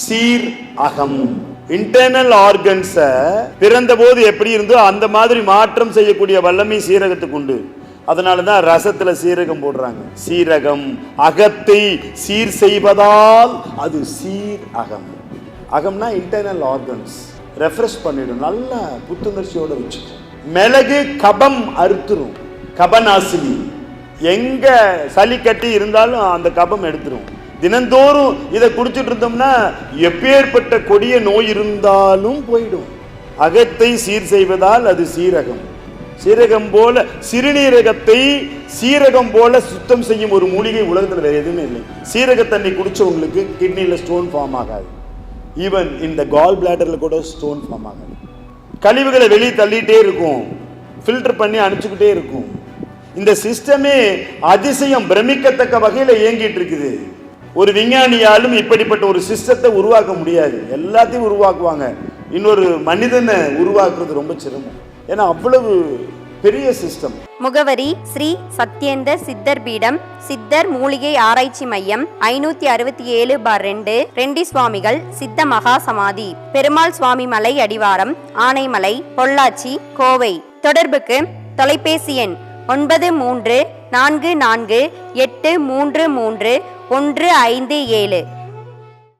சீர் அகம். Internal organs பிறந்த போது எப்படி இருந்தோ அந்த மாதிரி மாற்றம் செய்யக்கூடிய வல்லமை சீரகத்துக்கு உண்டு. அதனால தான் ரசத்துல சீரகம் போடுறாங்க. சீரகம் அகத்தை சீர் செய்வதால் அது சீர் அகம். அகம்னா இன்டர்னல் ஆர்கன்ஸ் ரெஃப்ரெஷ் பண்ணிடும் நல்லா புத்துணர்ச்சியோட வச்சுக்கும் மிளகு கபம் அறுத்துரும். கபநாசினி. எங்க சளி கட்டி இருந்தாலும் அந்த கபம் எடுத்துரும். தினந்தோறும் இதை குடிச்சிட்டு இருந்தோம்னா எப்பேற்பட்ட கொடிய நோய் இருந்தாலும் போயிடும். அகத்தை சீர் செய்வதால் அது சீரகம். சீரகம் போல சிறுநீரகத்தை சீரகம் போல சுத்தம் செய்யும் ஒரு மூலிகை உலகத்தில் வேறு எதுவுமே இல்லை. சீரக தண்ணி குடிச்சவங்களுக்கு கிட்னியில் ஸ்டோன் ஃபார்ம் ஆகாது. ஈவன் இந்த கால் பிளாடரில் கூட ஸ்டோன் ஃபார்ம் ஆகாது. கழிவுகளை வெளியே தள்ளிகிட்டே இருக்கும். ஃபில்டர் பண்ணி அனுப்பிச்சுக்கிட்டே இருக்கும். இந்த சிஸ்டமே அதிசயம் பிரமிக்கத்தக்க வகையில் இயங்கிட்டு இருக்குது. ஒரு விஞ்ஞானியாலும் இப்படிப்பட்ட ஒரு சிஸ்டத்தை உருவாக்க முடியாது. எல்லாத்தையும் உருவாக்குவாங்க. இன்னொரு மனிதனை உருவாக்குறது ரொம்ப சிரமம். ஏன்னா அவ்வளவு பெரிய சிஸ்டம். முகவரி ஸ்ரீ சத்யேந்தர் சித்தர் பீடம் சித்தர் மூலிகை ஆராய்ச்சி மையம் ஐநூத்தி அறுபத்தி ஏழு பார் ரெண்டு ரெண்டி சுவாமிகள் சித்த மகா சமாதி பெருமாள் சுவாமி மலை அடிவாரம் ஆனைமலை பொள்ளாச்சி கோவை. தொடர்புக்கு தொலைபேசி எண் ஒன்பது மூன்று நான்கு நான்கு எட்டு மூன்று மூன்று ஒன்று ஐந்து ஏழு.